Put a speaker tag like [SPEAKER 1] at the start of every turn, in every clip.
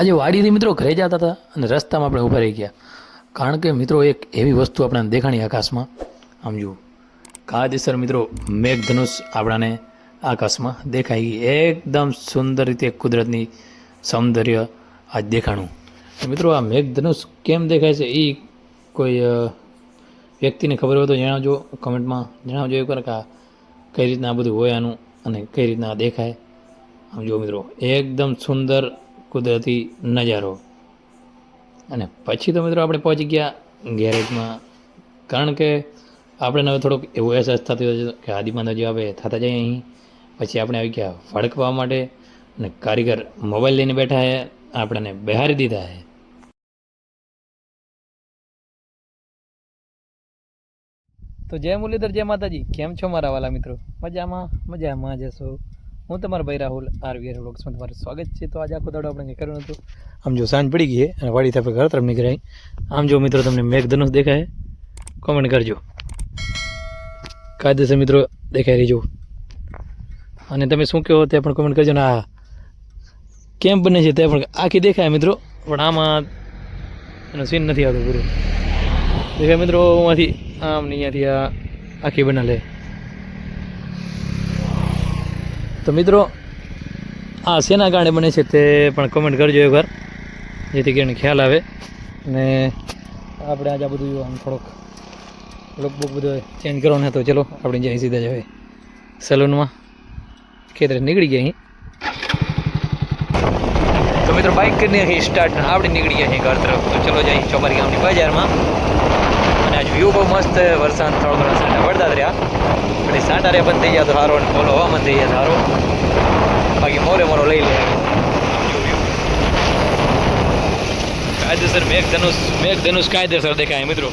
[SPEAKER 1] આજે વાડીથી મિત્રો ઘરે જતા હતા અને રસ્તામાં આપણે ઊભા રહી ગયા. કારણ કે મિત્રો એક એવી વસ્તુ આપણાને દેખાણી આકાશમાં, આમ જુઓ. કાયદેસર મિત્રો, મેઘધનુષ આપણાને આકાશમાં દેખાઈ એકદમ સુંદર રીતે કુદરતની સૌંદર્ય આજ દેખાણું. મિત્રો આ મેઘધનુષ કેમ દેખાય છે એ કોઈ વ્યક્તિને ખબર હોય તો જણાવજો કમેન્ટમાં. જણાવજો એકવાર કે કઈ રીતના આ બધું હોય આનું અને કઈ રીતના દેખાય. આમ જુઓ મિત્રો, એકદમ સુંદર કુદરતી નજારો. અને પછી તો મિત્રો આપણે પહોંચી ગયા ગેરેજમાં. કારણ કે આપણે હવે થોડોક એવો અહેસાસ થતો હતો કે આદિમાં જે આપણે થતા જઈએ અહીં. પછી આપણે આવી ગયા ફડકવા માટે અને કારીગર મોબાઈલ લઈને બેઠા હે, આપણને બહારી દીધા હે. તો જય મુરલીધર, જય માતાજી. કેમ છો મારા વાલા મિત્રો? મજામાં? મજામાં જશો હું તમારો ભાઈ રાહુલ આરવીઆર વ્લોગ્સમાં તમારું સ્વાગત છે. તો આજે આખો દાડો આપણે કર્યું નહોતું આમ જો સાંજ પડી ગઈ અને વાડી આપણે ઘર તરફ નીકળાય આમ જો મિત્રો તમને મેઘધનુષ દેખાય કોમેન્ટ કરજો. કાયદેસર મિત્રો દેખાઈ રહીજો. અને તમે શું કહો તે પણ કોમેન્ટ કરજો. ને આ કેમ બને છે તે પણ આખી દેખાય મિત્રો. પણ આમાં એનો સીન નથી આવતો પૂરો. દેખાય મિત્રો આમાંથી આમ ને અહીંયાથી આ આખી બના લે તો મિત્રો, આ શેના કારણે બને છે તે પણ કમેન્ટ કરજો એકવાર, જેથી કરીને ખ્યાલ આવે. અને આપણે આજે આ બધું આમ થોડોક લોકબુક બધું ચેન્જ કરવાનો હતો. ચલો, આપણે જઈએ સીધા જ હવે સલૂનમાં ખેતરે નીકળી ગયા અહીં. તો મિત્રો બાઇક કરીને અહીં સ્ટાર્ટ આપણે નીકળી ગયા અહીં ઘર તરફ. તો ચલો જઈએ ચોમારી ગામની બજારમાં. અને આજ વ્યૂ બહુ મસ્ત છે. વરસાદ થોડો ઘણા સાંટા પડતા જ રહ્યા. પછી સાંટા રે બંધ થઈ ગયા તો સારો અને ફોલો હવામાન થઈ ગયા સારો બાકી મોરે મોરો લઈ લે. કાયદેસર મેઘ ધનુષ મેઘ ધનુષ કાયદેસર દેખાય મિત્રો.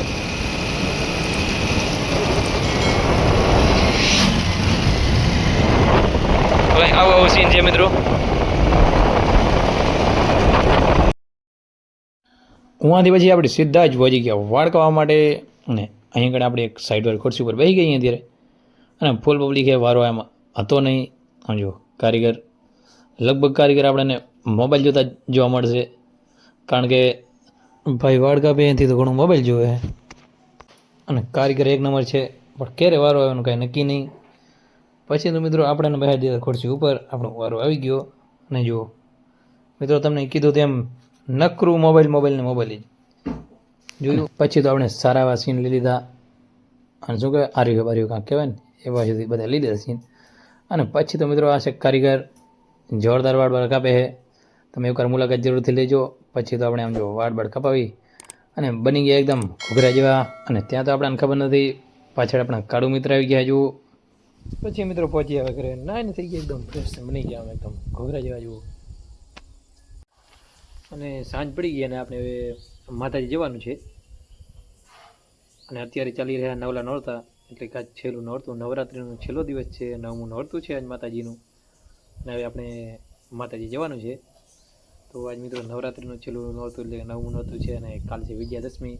[SPEAKER 1] હવે આવો આવો સીન છે મિત્રો. ઉहाँથી પછી આપણે સીધા જ વહી ગયા વાળકાવા માટે અને અહીં આગળ આપણે એક સાઈડ વાળી ખુરશી ઉપર બેસી ગઈ અત્યારે. અને ફૂલ પબ્લિક એ વારો એમાં હતો નહીં. સમજો કારીગર લગભગ કારીગર આપણને મોબાઈલ જોતા જોવા મળશે. કારણ કે ભાઈ વાડકા બે અહીંથી તો ઘણું મોબાઈલ જોવે. અને કારીગર એક નંબર છે પણ ક્યારે વારો આવ્યો કાંઈ નક્કી નહીં. પછી તો મિત્રો આપણને બહાર દીધા ખુરશી ઉપર આપણો વારો આવી ગયો. અને જુઓ મિત્રો તમને કીધું તેમ નકરું મોબાઈલ મોબાઈલ ને મોબાઈલ જ. જોયું? પછી તો આપણે સારા એવા સીન લઈ લીધા. અને શું કહેવાય? આર્યું બાર્યું કાંક કહેવાય ને, એવા સુધી બધા લઈ લીધા સીન અને પછી તો મિત્રો આ છે કારીગર. જોરદાર વાળ બાળ કાપે છે. તમે એકવાર મુલાકાત જરૂરથી લેજો. પછી તો આપણે આમ જો વાળ બાળ કપાવી. અને બની ગયા એકદમ ઘૂઘરા જેવા. અને ત્યાં તો આપણને ખબર નથી. પાછળ આપણા કાળું મિત્ર આવી ગયા જુઓ. પછી મિત્રો પહોંચી આવે ઘરે. ના થઈ ગયા એકદમ ફ્રેશ બની ગયા એકદમ ઘોઘરા જેવા જુઓ. અને સાંજ પડી ગઈ અને આપણે હવે માતાજી જવાનું છે. અને અત્યારે ચાલી રહ્યા નવલા નોરતા, એટલે કે આજ છેલ્લું નોરતું. નવરાત્રિનો છેલ્લો દિવસ છે, નવમું નોરતું છે આજ માતાજીનું. અને હવે આપણે માતાજી જવાનું છે. તો આજ મિત્રો નવરાત્રિનું છેલ્લું નોરતું એટલે નવમું નોરતું છે અને કાલ છે વિજયાદશમી.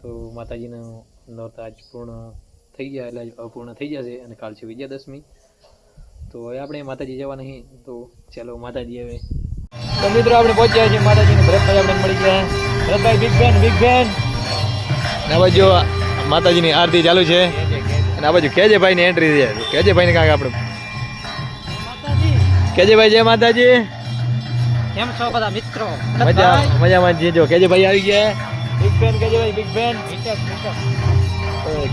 [SPEAKER 1] તો માતાજીનું નોરતા આજ પૂર્ણ થઈ ગયા, એટલે અપૂર્ણ થઈ જશે અને કાલ છે વિજયાદશમી. તો હવે આપણે માતાજી જવા નહીં તો ચાલો માતાજી હવે તો મિત્રો આપણે પહોંચ્યા છીએ માતાજીને ભરતભાઈ આપણે મળી ગયા. ભરતભાઈ બિગ બેન બિગ બેન આ બાજુ માતાજીની આરતી ચાલુ છે. અને આ બાજુ કેજેભાઈ ની એન્ટ્રી છે. કેજેભાઈ ને કાંઈક આપણે કેજેભાઈ જય માતાજી.
[SPEAKER 2] કેમ છો બધા મિત્રો?
[SPEAKER 1] મજા મજામાં જીજો જો કેજેભાઈ આવી ગયા. બિગ બેન કેજેભાઈ બિગ બેન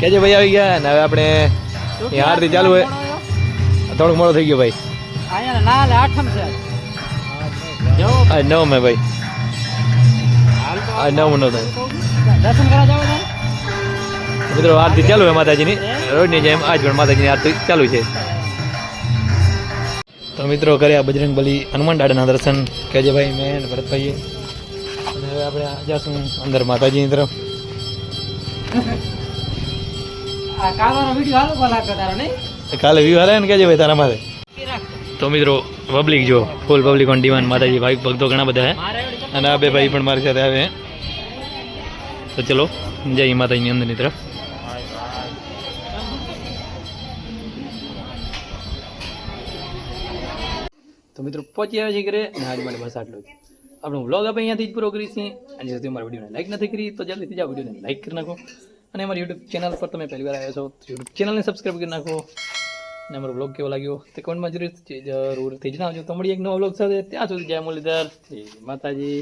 [SPEAKER 1] કેજેભાઈ આવી ગયા અને હવે આપણે આરતી ચાલુ હોય. થોડુંક મોડો થઈ ગયો ભાઈ.
[SPEAKER 2] અહીંયા ના આઠમ છે.
[SPEAKER 1] ભાઈ
[SPEAKER 2] હાલ તો
[SPEAKER 1] આ નવ નો થાય.
[SPEAKER 2] દર્શન કરવા જાવ
[SPEAKER 1] મિત્રો આરતી ચાલુ છે માતાજીની. રોજની જેમ આજ પણ માતાજીની આરતી ચાલુ છે. તો મિત્રો કર્યા બજરંગ બલી હનુમાન દાદાના દર્શન કેજેભાઈ મેં ભરતભાઈએ. અને હવે આપણે જાશું અંદર માતાજીની તરફ.
[SPEAKER 2] કોલા
[SPEAKER 1] વ્યૂ હાલે ને કેજેભાઈ તારા માથે. તો મિત્રો પબ્લિક જો ફૂલ પબ્લિક ઓન ડિમાન્ડ માતાજી, ભાઈ, ભક્તો ઘણા બધા હે. અને આ બે ભાઈ પણ મારી સાથે આવે તો ચલો, જઈએ માતાજીની અંદરની તરફ. તો મિત્રો, પહોંચી આવે છે ઘરે અને આજ માટે બસ આટલું જ. આપણો વ્લોગ આપણે અહીંયાથી જ પૂરો કરી છીએ. અને જો તમે અમારા વિડીયોને લાઈક નથી કરી, તો જલ્દીથી જાઓ વિડીયોને લાઈક કરી નાખો. અને અમારી યુટ્યુબ ચેનલ પર તમે પહેલી વાર આવ્યા છો યુટ્યુબ ચેનલને સબસ્ક્રાઈબ કરી નાખો. અને અમારો બ્લોગ કેવો લાગ્યો? તે કોમેન્ટમાં જરૂર જરૂરથી જણાવજો. તો મળીએ એક નવો બ્લોગ સાથે. ત્યાં સુધી જય મુરલીધર. માતાજી.